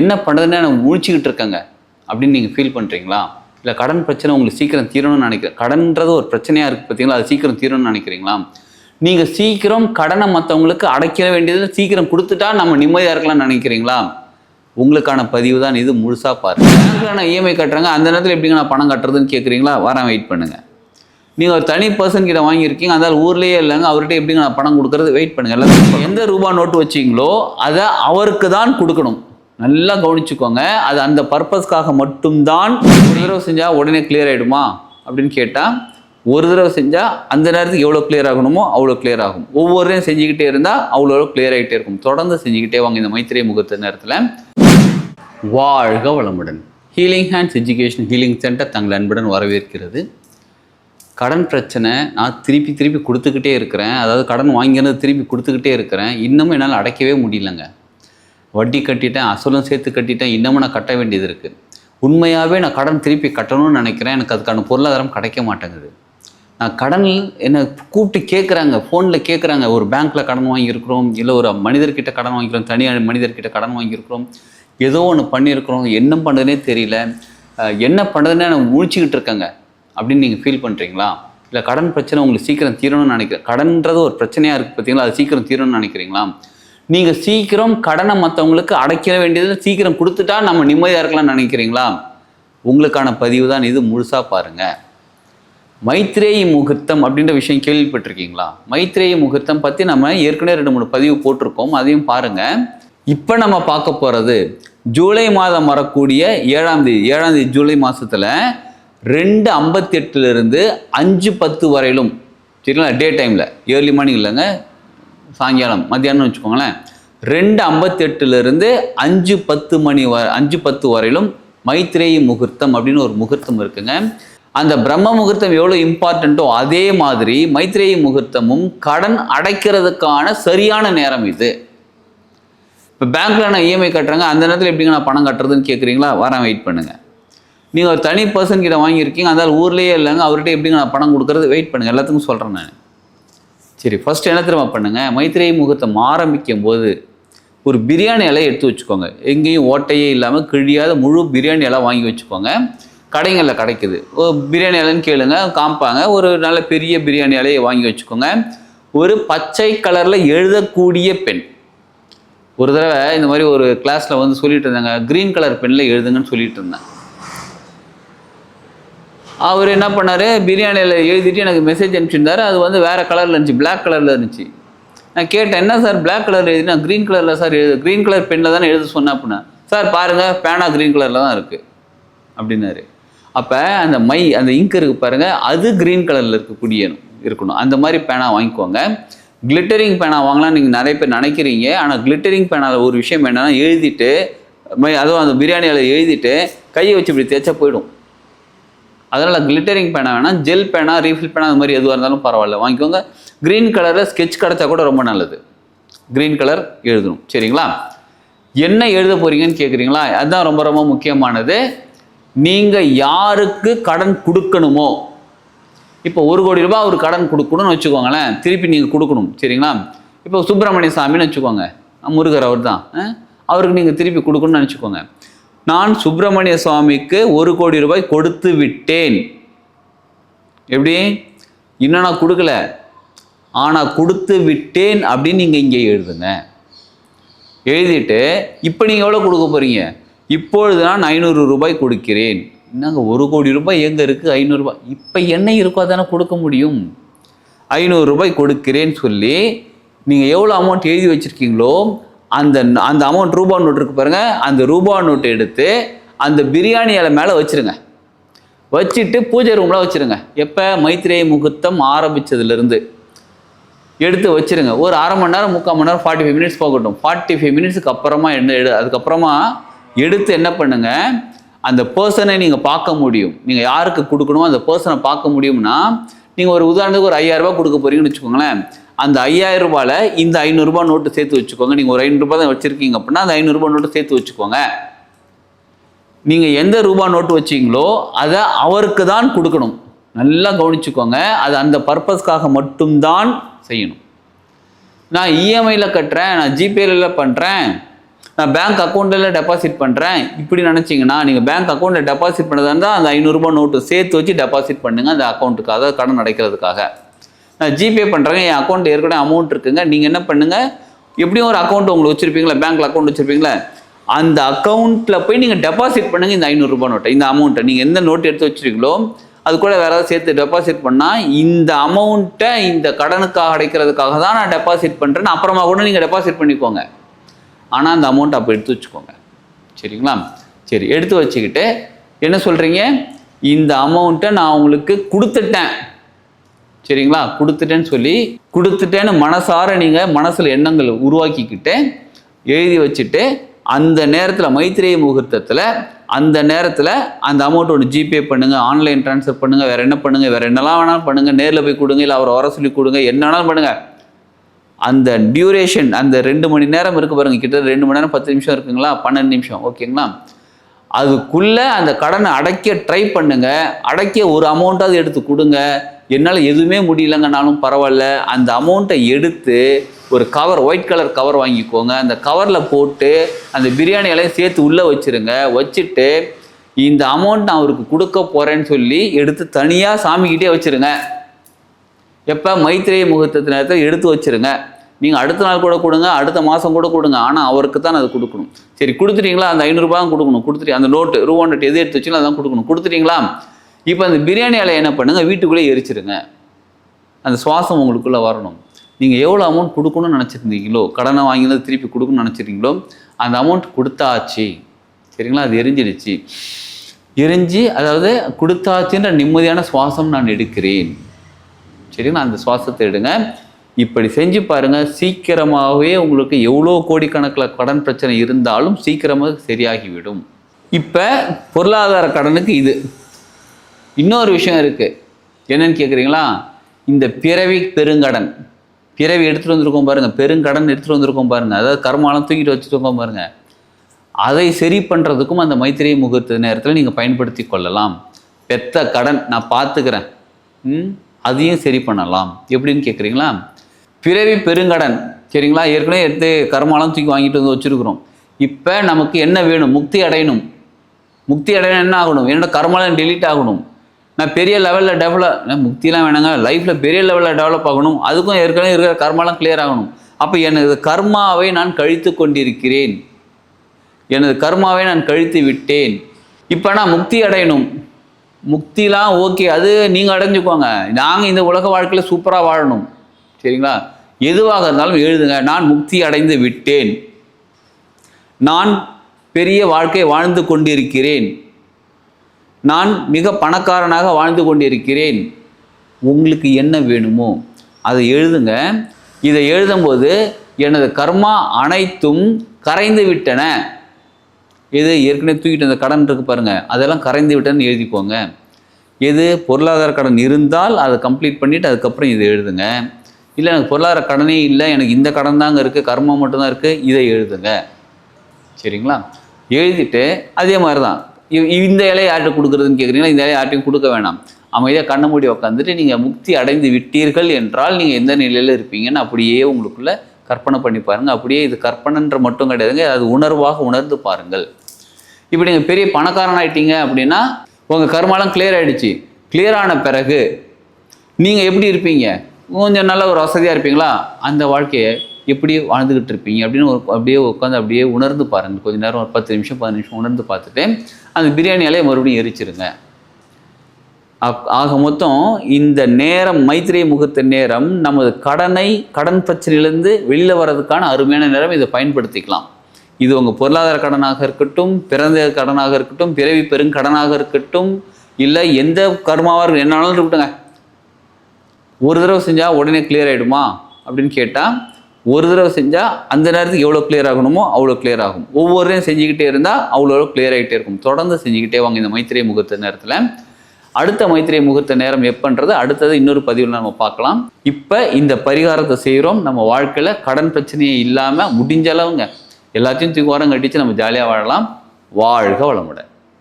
என்ன பண்ணுறதுன்னு நம்ம முழிச்சுக்கிட்டு இருக்கேங்க. அப்படின்னு நீங்கள் ஃபீல் பண்ணுறீங்களா இல்லை கடன் பிரச்சனை உங்களுக்கு சீக்கிரம் தீரணும்னு நினைக்கிறேன் கடன்றது ஒரு பிரச்சனையாக இருக்குது பார்த்தீங்களா அது சீக்கிரம் தீரணும்னு நினைக்கிறீங்களா? நீங்கள் சீக்கிரம் கடனை மற்றவங்களுக்கு அடைக்க வேண்டியது சீக்கிரம் கொடுத்துட்டா நம்ம நிம்மதியாக இருக்கலாம்னு நினைக்கிறீங்களா? உங்களுக்கான பதிவு தான் இது முழுசாக பாருங்கள் நான் இஎம்ஐ கட்டுறாங்க. அந்த நேரத்தில் எப்படிங்க நான் பணம் கட்டுறதுன்னு கேட்குறீங்களா வரேன் வெயிட் பண்ணுங்கள் நீங்கள் ஒரு தனி பர்சன் கிட்ட வாங்கியிருக்கீங்க. அதால் ஊர்லேயே இல்லைங்க. அவர்கிட்ட எப்படிங்க நான் பணம் கொடுக்குறது? வெயிட் பண்ணுங்கள் எல்லாத்தையும் எந்த ரூபா நோட்டு வச்சீங்களோ அதை அவருக்கு தான் கொடுக்கணும். நல்லா கவனிச்சுக்கோங்க. அது அந்த பர்பஸ்க்காக மட்டும்தான் ஒரு தடவை செஞ்சால் உடனே கிளியர் ஆகிடுமா அப்படின்னு கேட்டால் ஒரு தடவை செஞ்சால் அந்த நேரத்துக்கு எவ்வளோ கிளியர் ஆகணுமோ அவ்வளோ கிளியர் ஆகும். ஒவ்வொருத்தையும் செஞ்சுக்கிட்டே இருந்தால் அவ்வளோ கிளியர் ஆகிட்டே இருக்கும். தொடர்ந்து செஞ்சுக்கிட்டே வாங்க இந்த மைத்திரை முகூர்த்த நேரத்தில். வாழ்க வளமுடன். Healing hands education healing center தங்கள் அன்புடன் வரவேற்கிறது. கடன் பிரச்சனை நான் திருப்பி திருப்பி கொடுத்துக்கிட்டே இருக்கிறேன். அதாவது கடன் வாங்கினது திருப்பி கொடுத்துக்கிட்டே இருக்கிறேன். இன்னமும் என்னால் அடைக்கவே முடியலங்க. வட்டி கட்டிட்டேன் அசலும் சேர்த்து கட்டிட்டேன் இன்னமும் நான் கட்ட வேண்டியது இருக்குது உண்மையாகவே நான் கடன் திருப்பி கட்டணும்னு நினைக்கிறேன். எனக்கு அதுக்கான பொருளாதாரம் கிடைக்க மாட்டேங்குது. நான் கடன் என்னை கூப்பிட்டு கேட்குறாங்க ஃபோனில் கேட்குறாங்க ஒரு பேங்க்கில் கடன் வாங்கியிருக்கிறோம் இல்லை ஒரு மனிதர்கிட்ட கடன் வாங்கிக்கிறோம் தனியார் மனிதர்கிட்ட கடன் வாங்கியிருக்கிறோம் ஏதோ ஒன்று பண்ணியிருக்கிறோம் என்ன பண்ணுறதுனே தெரியல. என்ன பண்ணுறதுன்னு நான் முழிச்சிக்கிட்டு இருக்கேங்க. அப்படின்னு நீங்கள் ஃபீல் பண்ணுறீங்களா இல்லை கடன் பிரச்சனை உங்களுக்கு சீக்கிரம் தீரணும்னு நினைக்கிறேன் கடன்றது ஒரு பிரச்சனையாக இருக்குது பார்த்தீங்களா அது சீக்கிரம் தீரணும்னு நினைக்கிறீங்களா? நீங்கள் சீக்கிரம் கடனை மற்றவங்களுக்கு அடைக்க வேண்டியது சீக்கிரம் கொடுத்துட்டா நம்ம நிம்மதியாக இருக்கலாம்னு நினைக்கிறீங்களா? உங்களுக்கான பதிவு தான் இது முழுசாக பாருங்கள் மைத்ரேயி முகூர்த்தம் அப்படின்ற விஷயம் கேள்விப்பட்டிருக்கீங்களா? மைத்ரேயி முகூர்த்தம் பற்றி நம்ம ஏற்கனவே ரெண்டு மூணு பதிவு போட்டிருக்கோம். அதையும் பாருங்கள் இப்போ நம்ம பார்க்க போகிறது ஜூலை மாதம் வரக்கூடிய ஏழாம் தேதி ஏழாம் தேதி ஜூலை மாதத்தில் ரெண்டு ஐம்பத்தி எட்டுலேருந்து அஞ்சு பத்து வரையிலும் சரிங்களா? டே டைமில் ஏர்லி மார்னிங் இல்லைங்க சாயங்காலம் மத்தியானம் வச்சுக்கோங்களேன் ரெண்டு ஐம்பத்தெட்டுலேருந்து அஞ்சு பத்து மணி வ அஞ்சு பத்து வரையிலும் மைத்ரேயி முகூர்த்தம் அப்படின்னு ஒரு முகூர்த்தம் இருக்குங்க. அந்த பிரம்ம முகூர்த்தம் எவ்வளோ இம்பார்ட்டண்ட்டோ அதே மாதிரி மைத்ரேயி முகூர்த்தமும் கடன் அடைக்கிறதுக்கான சரியான நேரம் இது. இப்போ பேங்க்கில் நான் இஎம்ஐ கட்டுறேங்க அந்த நேரத்தில் எப்படிங்க நான் பணம் கட்டுறதுன்னு கேட்குறீங்களா வரேன் வெயிட் பண்ணுங்கள் நீங்கள் ஒரு தனி பர்சன் கிட்ட வாங்கியிருக்கீங்க அதனால் ஊர்லேயே இல்லைங்க அவர்கிட்ட எப்படிங்க நான் பணம் கொடுக்குறது? வெயிட் பண்ணுங்கள் எல்லாத்துக்கும் சொல்கிறேன் நான். சரி ஃபர்ஸ்ட் என்ன திரும்ப பண்ணுங்கள் மைத்திரை முகூர்த்தம் ஆரம்பிக்கும் போது ஒரு பிரியாணி இலையை எடுத்து வச்சுக்கோங்க. எங்கேயும் ஓட்டையே இல்லாமல் கிழியாத முழு பிரியாணி இலை வாங்கி வச்சுக்கோங்க. கடைங்களில் கிடைக்குது. பிரியாணி இலைன்னு கேளுங்க காமிப்பாங்க ஒரு நல்ல பெரிய பிரியாணி இலையை வாங்கி வச்சுக்கோங்க. ஒரு பச்சை கலரில் எழுதக்கூடிய பெண் ஒரு தடவை இந்த மாதிரி ஒரு கிளாஸில் வந்து சொல்லிட்டு இருந்தாங்க க்ரீன் கலர் பெண்ணில் எழுதுங்கன்னு சொல்லிட்டு இருந்தேன். அவர் என்ன பண்ணார்? பிரியாணியில் எழுதிட்டு எனக்கு மெசேஜ் அனுப்பிச்சிருந்தாரு. அது வந்து வேறு கலரில் இருந்துச்சு. பிளாக் கலரில் இருந்துச்சு. நான் கேட்டேன் என்ன சார் பிளாக் கலர் எழுதி நான் க்ரீன் கலரில் சார் எழுது க்ரீன் கலர் பெண்ணில் தானே எழுத சொன்னேன் அப்படின்னா சார் பாருங்கள் பேனா க்ரீன் கலரில் தான் இருக்குது அப்படின்னாரு. அப்போ அந்த மை அந்த இங்க் இருக்கு பாருங்கள் அது க்ரீன் கலரில் இருக்கக்கூடிய இருக்கணும். அந்த மாதிரி பேனா வாங்கிக்கோங்க. கிளிட்டரிங் பேனா வாங்கலாம் நீங்கள் நிறைய பேர் நினைக்கிறீங்க. ஆனால் கிளிட்டரிங் பேனாவில் ஒரு விஷயம் என்னென்னா எழுதிட்டு மை அதுவும் அந்த பிரியாணியில் எழுதிட்டு கையை வச்சு இப்படி தேய்ச்சா போயிடும். அதனால் கிளிட்டரிங் பேனா வேணாம் ஜெல் பேனா ரீஃபில் பேனா அது மாதிரி எதுவாக இருந்தாலும் பரவாயில்ல. வாங்கிக்கோங்க. க்ரீன் கலரில் ஸ்கெட்ச் கிடச்சா கூட ரொம்ப நல்லது. க்ரீன் கலர் எழுதணும். சரிங்களா? என்ன எழுத போறீங்கன்னு கேட்குறீங்களா அதுதான் ரொம்ப ரொம்ப முக்கியமானது. நீங்கள் யாருக்கு கடன் கொடுக்கணுமோ இப்போ ஒரு கோடி ரூபாய் ஒரு கடன் கொடுக்கணும்னு வச்சுக்கோங்களேன் திருப்பி நீங்கள் கொடுக்கணும். சரிங்களா? இப்போ சுப்பிரமணிய சாமின்னு வச்சுக்கோங்க. முருகர் அவர் தான் அவருக்கு நீங்கள் திருப்பி கொடுக்கணும்னு நினச்சிக்கோங்க. நான் சுப்பிரமணிய சுவாமிக்கு ஒரு கோடி ரூபாய் கொடுத்து விட்டேன். எப்படி? இன்னும் நான் கொடுக்கல. ஆனால் கொடுத்து விட்டேன் அப்படின்னு நீங்கள் இங்கே எழுதுங்க. எழுதிட்டு இப்போ நீங்கள் எவ்வளோ கொடுக்க போகிறீங்க இப்பொழுது நான் ஐநூறு ரூபாய் கொடுக்கிறேன். என்னங்க ஒரு கோடி ரூபாய் எங்கே இருக்குது ஐநூறுரூபா இப்போ என்ன இருக்கோ அதானே கொடுக்க முடியும். ஐநூறு ரூபாய் கொடுக்கிறேன்னு சொல்லி நீங்கள் எவ்வளோ அமௌண்ட் எழுதி வச்சுருக்கீங்களோ அந்த அந்த அமௌண்ட் ரூபா நோட்டு இருக்கு பாருங்கள் அந்த ரூபா நோட்டு எடுத்து அந்த பிரியாணி இலை மேலே வச்சுருங்க. வச்சுட்டு பூஜை ரூமில் வச்சுருங்க. எப்போ? மைத்ரேய முகூர்த்தம் ஆரம்பித்ததுலேருந்து எடுத்து வச்சுருங்க. ஒரு அரை மணி நேரம் முக்கால் மணி நேரம் ஃபார்ட்டி ஃபைவ் மினிட்ஸ் போகட்டும். ஃபார்ட்டி ஃபைவ் மினிட்ஸுக்கு அப்புறமா என்ன எடு அதுக்கப்புறமா எடுத்து என்ன பண்ணுங்க? அந்த பர்சனை நீங்கள் பார்க்க முடியும். நீங்கள் யாருக்கு கொடுக்கணுமோ அந்த பர்சனை பார்க்க முடியும்னா நீங்கள் ஒரு உதாரணத்துக்கு ஒரு ஐயாயிரரூபா கொடுக்க போறீங்கன்னு வச்சுக்கோங்களேன். அந்த ஐயாயிரம் ரூபாயில் இந்த ஐநூறுரூபா நோட்டு சேர்த்து வச்சுக்கோங்க. நீங்கள் ஒரு ஐநூறுரூபா தான் வச்சுருக்கீங்க அப்படின்னா அந்த ஐநூறுரூபா நோட்டு சேர்த்து வச்சுக்கோங்க. நீங்கள் எந்த ரூபா நோட்டு வச்சீங்களோ அதை அவருக்கு தான் கொடுக்கணும். நல்லா கவனிச்சுக்கோங்க. அது அந்த பர்பஸ்க்காக மட்டும்தான் செய்யணும். நான் இஎம்ஐயில் கட்டுறேன் நான் ஜிபேல பண்ணுறேன் நான் பேங்க் அக்கௌண்ட்டில் டெபாசிட் பண்ணுறேன் இப்படி நினச்சிங்கன்னா நீங்கள் பேங்க் அக்கௌண்ட்டில் டெபாசிட் பண்ணதா இருந்தால் அந்த ஐநூறுரூபா நோட்டு சேர்த்து வச்சு டெபாசிட் பண்ணுங்கள் அந்த அக்கௌண்ட்டுக்காக கடன் அடைக்கிறதுக்காக. ஜிபே பண்ணுறாங்க என் அக்கௌண்ட் ஏற்கனவே அமௌண்ட் இருக்குங்க. நீங்கள் என்ன பண்ணுங்கள் எப்படியும் ஒரு அக்கௌண்ட் உங்களுக்கு வச்சுருப்பீங்களா? பேங்க்கில் அக்கௌண்ட் வச்சுருப்பீங்களா? அந்த அக்கௌண்ட்டில் போய் நீங்கள் டெபாசிட் பண்ணுங்கள் இந்த ஐநூறுரூபா நோட்டை இந்த அமௌண்ட்டை நீங்கள் எந்த நோட்டு எடுத்து வச்சுருக்கீங்களோ அது கூட வேற ஏதாவது சேர்த்து டெபாசிட் பண்ணால் இந்த அமௌண்ட்டை இந்த கடனுக்காக அடைக்கிறதுக்காக தான் நான் டெபாசிட் பண்ணுறேன்னு அப்புறமா கூட நீங்கள் டெபாசிட் பண்ணிக்கோங்க. ஆனால் அந்த அமௌண்ட் அப்போ எடுத்து வச்சுக்கோங்க. சரிங்களா? சரி எடுத்து வச்சுக்கிட்டு என்ன சொல்கிறீங்க இந்த அமௌண்ட்டை நான் உங்களுக்கு கொடுத்துட்டேன். சரிங்களா? கொடுத்துட்டேன்னு சொல்லி கொடுத்துட்டேன்னு மனசார நீங்கள் மனசில் எண்ணங்கள் உருவாக்கிக்கிட்டு எழுதி வச்சுட்டு அந்த நேரத்தில் மைத்திரிய முகூர்த்தத்தில் அந்த நேரத்தில் அந்த அமௌண்ட் ஒன்று ஜிபே பண்ணுங்கள் ஆன்லைன் ட்ரான்ஸ்ஃபர் பண்ணுங்கள் வேறு என்ன பண்ணுங்கள் வேறு என்னெல்லாம் வேணாலும் பண்ணுங்கள் நேரில் போய் கொடுங்க இல்லை அவரை வர சொல்லி கொடுங்க என்ன வேணாலும் பண்ணுங்கள் அந்த டியூரேஷன் அந்த ரெண்டு மணி நேரம் இருக்குது பாருங்க கிட்ட ரெண்டு மணி நேரம் பத்து நிமிஷம் இருக்குங்களா? பன்னெண்டு நிமிஷம் ஓகேங்களா? அதுக்குள்ளே அந்த கடனை அடைக்க ட்ரை பண்ணுங்க. அடைக்க ஒரு அமௌண்ட்டாவது எடுத்து கொடுங்க. என்னால் எதுவுமே முடியலங்கனாலும் பரவாயில்ல. அந்த அமௌண்ட்டை எடுத்து ஒரு கவர் ஒயிட் கலர் கவர் வாங்கிக்கோங்க. அந்த கவரில் போட்டு அந்த பிரியாணி எல்லாம் சேர்த்து உள்ளே வச்சிருங்க. வச்சுட்டு இந்த அமௌண்ட் நான் அவருக்கு கொடுக்க போகிறேன்னு சொல்லி எடுத்து தனியாக சாமிக்கிட்டே வச்சுருங்க. எப்போ? மைத்திரேய முகூர்த்தத்து நேரத்தில் எடுத்து வச்சிருங்க. நீங்கள் அடுத்த நாள் கூட கொடுங்க அடுத்த மாதம் கூட கொடுங்க. ஆனால் அவருக்கு தான் அது கொடுக்கணும். சரி கொடுத்துட்டீங்களா? அந்த ஐநூறுரூபா தான் கொடுக்கணும். கொடுத்துட்டு அந்த நோட்டு ரூபா நோட்டு எது எடுத்து வச்சுங்களோ அதான் கொடுக்கணும். கொடுத்துட்டீங்களா? இப்போ அந்த பிரியாணி இலையை என்ன பண்ணுங்கள் வீட்டுக்குள்ளே எரிச்சிருங்க. அந்த சுவாசம் உங்களுக்குள்ளே வரணும். நீங்கள் எவ்வளோ அமௌண்ட் கொடுக்கணும்னு நினச்சிருந்தீங்களோ கடனை வாங்கினது திருப்பி கொடுக்கணும்னு நினச்சிருக்கீங்களோ அந்த அமௌண்ட் கொடுத்தாச்சு. சரிங்களா? அது எரிஞ்சிடுச்சு. எரிஞ்சு அதாவது கொடுத்தாச்சுன்ற நிம்மதியான சுவாசம் நான் எடுக்கிறேன். சரிங்களா? அந்த சுவாசத்தை எடுங்க. இப்படி செஞ்சு பாருங்க சீக்கிரமாகவே உங்களுக்கு எவ்வளோ கோடிக்கணக்கில் கடன் பிரச்சனை இருந்தாலும் சீக்கிரமாக சரியாகிவிடும். இப்போ பொருளாதார கடனுக்கு இது. இன்னொரு விஷயம் இருக்குது என்னன்னு கேட்குறீங்களா இந்த பிறவி பெருங்கடன். பிறவி எடுத்துகிட்டு வந்திருக்கோம் பாருங்கள் பெருங்கடன் எடுத்துகிட்டு வந்திருக்கோம் பாருங்கள் அதாவது கர்மாலாம் தூக்கிட்டு வச்சுருக்கோம் பாருங்கள் அதை சரி பண்ணுறதுக்கும் அந்த மைத்திரை முகூர்த்த நேரத்தில் நீங்கள் பயன்படுத்தி கொள்ளலாம். பெத்த கடன் நான் பார்த்துக்கிறேன். ம்? அதையும் சரி பண்ணலாம். எப்படின்னு கேட்குறீங்களா பிறவி பெருங்கடன் சரிங்களா? ஏற்கனவே எடுத்து கர்மாலாம் தூக்கி வாங்கிட்டு வந்து வச்சுருக்குறோம். இப்போ நமக்கு என்ன வேணும்? முக்தி அடையணும். முக்தி அடையணும் என்ன ஆகணும்? என்னோட கர்மாலாம் டெலீட் ஆகணும். நான் பெரிய லெவலில் டெவலப் முக்திலாம் வேணாங்க. லைஃப்பில் பெரிய லெவலில் டெவலப் ஆகணும். அதுக்கும் ஏற்கனவே இருக்கிற கர்மாலாம் கிளியர் ஆகணும். அப்போ எனது கர்மாவை நான் கழித்து கொண்டிருக்கிறேன். எனது கர்மாவை நான் கழித்து விட்டேன். இப்போ நான் முக்தி அடையணும். முக்திலாம் ஓகே அது நீங்கள் அடைஞ்சுக்கோங்க. நாங்கள் இந்த உலக வாழ்க்கையில் சூப்பராக வாழணும். சரிங்களா? எதுவாக இருந்தாலும் எழுதுங்க. நான் முக்தி அடைந்து விட்டேன். நான் பெரிய வாழ்க்கை வாழ்ந்து கொண்டிருக்கிறேன். நான் மிக பணக்காரனாக வாழ்ந்து கொண்டிருக்கிறேன். உங்களுக்கு என்ன வேணுமோ அதை எழுதுங்க. இதை எழுதும்போது எனது கர்மா அனைத்தும் கரைந்து விட்டன. எது? ஏற்கனவே தூக்கிட்டு அந்த கடன் இருக்கு பாருங்க. அதெல்லாம் கரைந்து விட்டேன்னு எழுதிக்கோங்க. எது? பொருளாதார கடன் இருந்தால் அதை கம்ப்ளீட் பண்ணிவிட்டு அதுக்கப்புறம் இதை எழுதுங்க. இல்லை எனக்கு பொருளாதார கடனே இல்லை எனக்கு இந்த கடன் தாங்க இருக்குது கர்மம் மட்டும்தான் இருக்குது இதை எழுதுங்க. சரிங்களா? எழுதிட்டு அதே மாதிரி தான் இந்த இலையை யார்கிட்ட கொடுக்குறதுன்னு கேட்குறீங்களா இந்த இலையை யார்ட்டையும் கொடுக்க வேணாம். அமைதியாக கண்ணை மூடி உட்காந்துட்டு நீங்கள் முக்தி அடைந்து விட்டீர்கள் என்றால் நீங்கள் எந்த நிலையில் இருப்பீங்கன்னு அப்படியே உங்களுக்குள்ள கற்பனை பண்ணி பாருங்கள் அப்படியே இது கற்பனைன்ற மட்டும் கிடையாதுங்க அது உணர்வாக உணர்ந்து பாருங்கள். இப்போ நீங்கள் பெரிய பணக்காரன் ஆயிட்டீங்க அப்படின்னா உங்கள் கர்மாலாம் கிளியர் ஆகிடுச்சு கிளியர் ஆன பிறகு நீங்கள் எப்படி இருப்பீங்க? கொஞ்சம் நல்ல ஒரு வசதியாக இருப்பீங்களா? அந்த வாழ்க்கையை எப்படி வாழ்ந்துக்கிட்டு இருப்பீங்க? அப்படின்னு ஒரு அப்படியே உட்காந்து அப்படியே உணர்ந்து பாருங்கள் கொஞ்ச நேரம் ஒரு பத்து நிமிஷம் பதினஞ்சு நிமிஷம் உணர்ந்து பார்த்துட்டு அந்த பிரியாணி மறுபடியும் எரிச்சிருங்க. அப்- ஆக மொத்தம் இந்த நேரம் மைத்திரை முகூர்த்த நேரம் நமது கடனை கடன் பிரச்சனையிலேருந்து வெளியில் வர்றதுக்கான அருமையான நேரம் இதை பயன்படுத்திக்கலாம். இது உங்கள் பொருளாதார கடனாக இருக்கட்டும் பிறந்த கடனாக இருக்கட்டும் பிறவி பெருங்கடனாக இருக்கட்டும் இல்லை எந்த கர்மாவாக இருக்கட்டும் என்னாலும் இருக்கட்டுங்க ஒரு தடவை செஞ்சால் உடனே கிளியர் ஆகிடுமா அப்படின்னு கேட்டால் ஒரு தடவை செஞ்சால் அந்த நேரத்துக்கு எவ்வளோ கிளியர் ஆகணுமோ அவ்வளோ கிளியர் ஆகும். ஒவ்வொருத்தையும் செஞ்சுக்கிட்டே இருந்தால் அவ்வளோ கிளியர் ஆகிட்டே இருக்கும். தொடர்ந்து செஞ்சுக்கிட்டே வாங்க இந்த மைத்திரை முகூர்த்த நேரத்தில். அடுத்த மைத்திரை முகூர்த்த நேரம் எப்பன்றது அடுத்தது இன்னொரு பதிவில் நம்ம பார்க்கலாம். இப்போ இந்த பரிகாரத்தை செய்கிறோம் நம்ம வாழ்க்கையில் கடன் பிரச்சனையே இல்லாமல் முடிஞ்ச அளவுங்க. எல்லாத்தையும் தூக்கி ஓரம் கட்டிச்சு நம்ம ஜாலியாக வாழலாம். வாழ்க வளமுடன்.